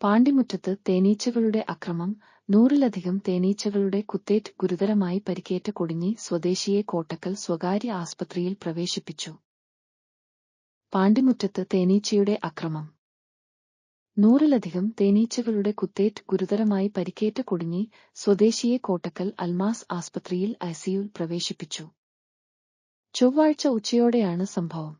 പാണ്ടിമുറ്റത്ത് തേനീച്ചകളുടെ അക്രമം നൂറിലധികം തേനീച്ചകളുടെ കുത്തേറ്റ് ഗുരുതരമായി പരിക്കേറ്റ കൊടിഞ്ഞി സ്വദേശിയെ കോട്ടക്കൽ സ്വകാര്യ ആസ്പത്രിയിൽ പ്രവേശിപ്പിച്ചു. പാണ്ടിമുറ്റത്ത് തേനീച്ചയുടെ അക്രമം നൂറിലധികം തേനീച്ചകളുടെ കുത്തേറ്റ് ഗുരുതരമായി പരിക്കേറ്റ കൊടിഞ്ഞി സ്വദേശിയെ കോട്ടക്കൽ അൽമാസ് ആസ്പത്രിയിൽ ഐസിയുൽ പ്രവേശിപ്പിച്ചു. ചൊവ്വാഴ്ച ഉച്ചയോടെയാണ് സംഭവം.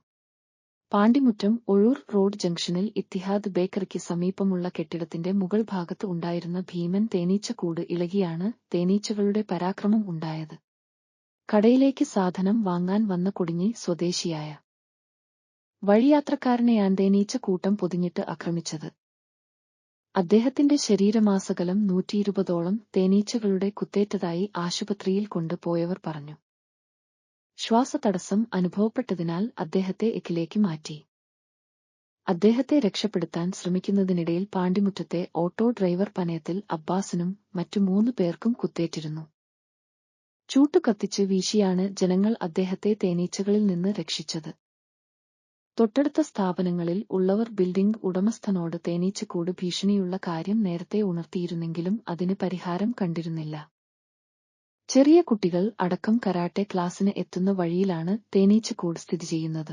പാണ്ടിമുറ്റം ഒഴൂർ റോഡ് ജംഗ്ഷനിൽ ഇത്തിഹാദ് ബേക്കറിക്ക് സമീപമുള്ള കെട്ടിടത്തിന്റെ മുകൾ ഭാഗത്ത് ഉണ്ടായിരുന്ന ഭീമൻ തേനീച്ചക്കൂട് ഇളകിയാണ് തേനീച്ചകളുടെ പരാക്രമം ഉണ്ടായത്. കടയിലേക്ക് സാധനം വാങ്ങാൻ വന്ന കൊടിഞ്ഞി സ്വദേശിയായ വഴിയാത്രക്കാരനെയാൻ തേനീച്ച കൂട്ടം പൊതിഞ്ഞിട്ട് ആക്രമിച്ചത്. അദ്ദേഹത്തിന്റെ ശരീരമാസകലം നൂറ്റിയിരുപതോളം തേനീച്ചകളുടെ കുത്തേറ്റതായി ആശുപത്രിയിൽ കൊണ്ടുപോയവർ പറഞ്ഞു. ശ്വാസതടസ്സം അനുഭവപ്പെട്ടതിനാൽ അദ്ദേഹത്തെ എക്കിലേക്ക് മാറ്റി. അദ്ദേഹത്തെ രക്ഷപ്പെടുത്താൻ ശ്രമിക്കുന്നതിനിടയിൽ പാണ്ടിമുറ്റത്തെ ഓട്ടോ ഡ്രൈവർ പനയത്തിൽ അബ്ബാസിനും മറ്റു മൂന്നു പേർക്കും കുത്തേറ്റിരുന്നു. ചൂട്ടുകത്തിച്ച് വീശിയാണ് ജനങ്ങൾ അദ്ദേഹത്തെ തേനീച്ചകളിൽ നിന്ന് രക്ഷിച്ചത്. തൊട്ടടുത്ത സ്ഥാപനങ്ങളിൽ ഉള്ളവർ ബിൽഡിംഗ് ഉടമസ്ഥനോട് തേനീച്ചക്കൂട് ഭീഷണിയുള്ള കാര്യം നേരത്തെ ഉണർത്തിയിരുന്നെങ്കിലും അതിന് പരിഹാരം കണ്ടിരുന്നില്ല. ചെറിയ കുട്ടികൾ അടക്കം കരാട്ടെ ക്ലാസ്സിന് എത്തുന്ന വഴിയിലാണ് തേനീച്ചക്കൂട് സ്ഥിതി ചെയ്യുന്നത്.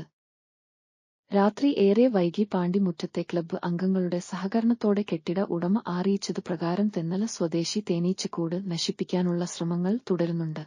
രാത്രി ഏറെ വൈകി പാണ്ടിമുറ്റത്തെ ക്ലബ്ബ് അംഗങ്ങളുടെ സഹകരണത്തോടെ കെട്ടിട ഉടമ അറിയിച്ചത് പ്രകാരം തെന്നല സ്വദേശി തേനീച്ചക്കൂട് നശിപ്പിക്കാനുള്ള ശ്രമങ്ങൾ തുടരുന്നുണ്ട്.